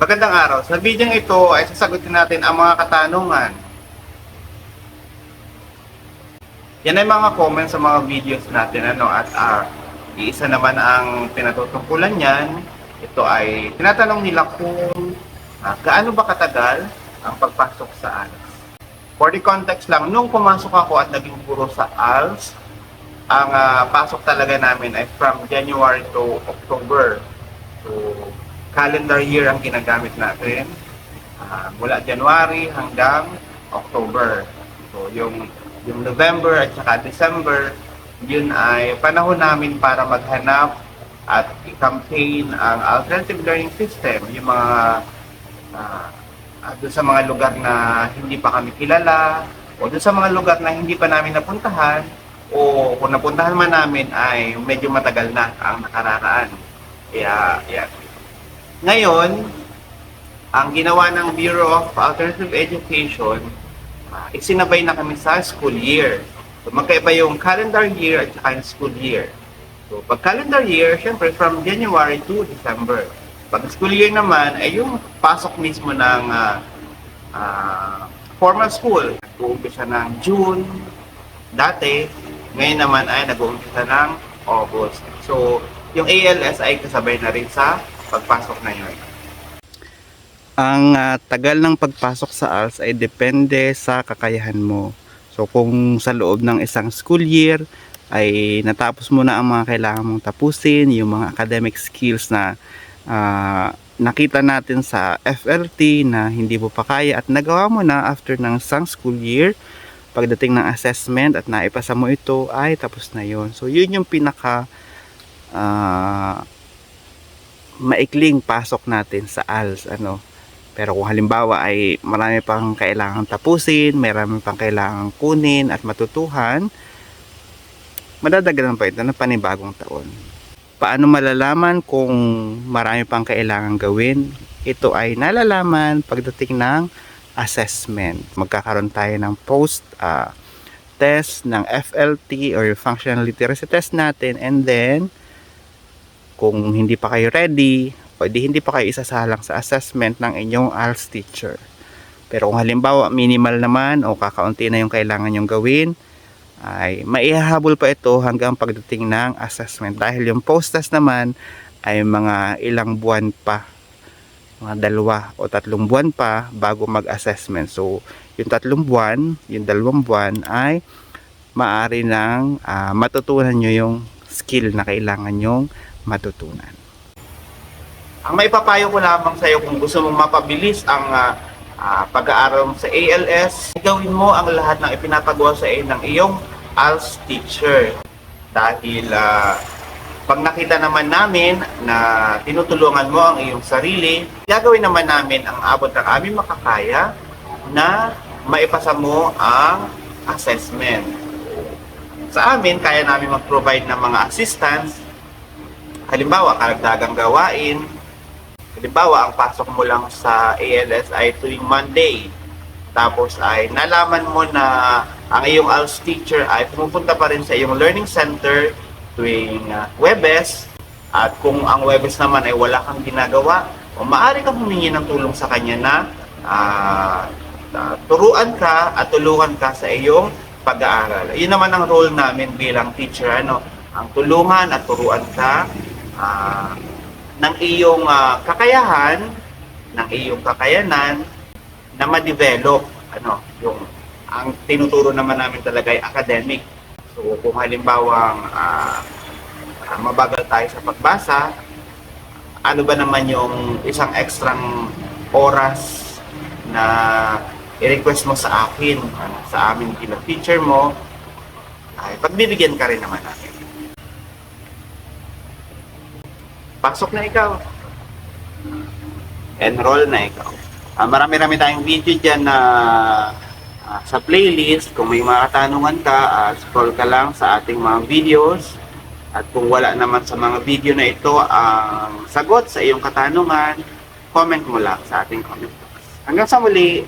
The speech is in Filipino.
Magandang araw. Sa video ito ay sasagutin natin ang mga katanungan. Yan ay mga comments sa mga videos natin ano at ah, iisa naman ang pinatutungkulan niyan. Ito ay tinatanong nila kung ah, gaano ba katagal ang pagpasok sa ALS. For the context lang, nung pumasok ako at naging puro sa ALS, ang ah, pasok talaga namin ay from January to October. So, calendar year ang ginagamit natin. Ah, mula January hanggang October. So, yung, yung November at saka December, yun ay panahon namin para maghanap at i-campaign ang alternative learning system. Yung mga ah, ah, doon sa mga lugar na hindi pa kami kilala o doon sa mga lugar na hindi pa namin napuntahan o kung napuntahan man namin ay medyo matagal na ang nakararaan. Kaya, yan. Ngayon, ang ginawa ng Bureau of Alternative Education, ah, isinabay na kami sa school year. So, magkaiba yung calendar year at saka yung school year. So, pag calendar year, syempre from January to December. Pag school year naman, ay yung pasok mismo ng ah, ah, formal school. Nag-uumpisa ng June, dati, ngayon naman ay nag-uumpisa ng August. So, yung ALS ay kasabay na rin sa pagpasok na yun. Ang ah, tagal ng pagpasok sa ALS ay depende sa kakayahan mo. So kung sa loob ng isang school year ay natapos mo na ang mga kailangan mong tapusin, yung mga academic skills na ah, nakita natin sa FLT na hindi mo pa kaya at nagawa mo na after ng isang school year, pagdating ng assessment at naipasa mo ito ay tapos na yon. So yun yung pinaka ah, maikling pasok natin sa ALS ano pero kung halimbawa ay marami pang kailangang tapusin, marami pang kailangang kunin at matutuhan, madadagalan pa ito ng panibagong taon. Paano malalaman kung marami pang kailangang gawin? Ito ay nalalaman pagdating ng assessment. Magkakaroon tayo ng post ah, test ng FLT or functional literacy test natin and then kung hindi pa kayo ready di hindi pa kayo isasalang sa assessment ng inyong ALS teacher. Pero kung halimbawa minimal naman o kakaunti na yung kailangan yung gawin, ay maihahabol pa ito hanggang pagdating ng assessment. Dahil yung post-test naman ay mga ilang buwan pa, mga dalawa o tatlong buwan pa bago mag-assessment. So, yung tatlong buwan, yung dalawang buwan ay maaari nang ah, matutunan nyo yung skill na kailangan nyong matutunan. Ang maipapayo ko lamang sa iyo kung gusto mong mapabilis ang ah, ah, pag-aaral sa ALS, gawin mo ang lahat ng ipinapagawa sa iyo ng iyong ALS teacher. Dahil ah, pag nakita naman namin na tinutulungan mo ang iyong sarili, gagawin naman namin ang abot ng aming makakaya na maipasa mo ang assessment. Sa amin, kaya namin mag-provide ng mga assistance halimbawa, karagdagang gawain, halimbawa, ang pasok mo lang sa ALS ay tuwing Monday. Tapos ay nalaman mo na ang iyong ALS teacher ay pumupunta pa rin sa iyong learning center tuwing uh, Webes. At kung ang Webes naman ay wala kang ginagawa, o maaari kang humingi ng tulong sa kanya na ah, ah, turuan ka at tulungan ka sa iyong pag-aaral. Yun naman ang role namin bilang teacher, ano, ang tulungan at turuan ka ah, ng iyong ah, kakayahan, ng iyong kakayanan na ma-develop ano, yung ang tinuturo naman namin talaga ay academic. So kung halimbawa ah, ah, mabagal tayo sa pagbasa, ano ba naman yung isang ekstrang oras na i-request mo sa akin, ano, sa amin bilang teacher mo, ay pagbibigyan ka rin naman namin. Pasok na ikaw. Enroll na ikaw. Ah, marami-rami tayong video dyan na ah, sa playlist. Kung may mga katanungan ka, ah, scroll ka lang sa ating mga videos. At kung wala naman sa mga video na ito ang sagot sa iyong katanungan, comment mo lang sa ating comment box. Hanggang sa muli,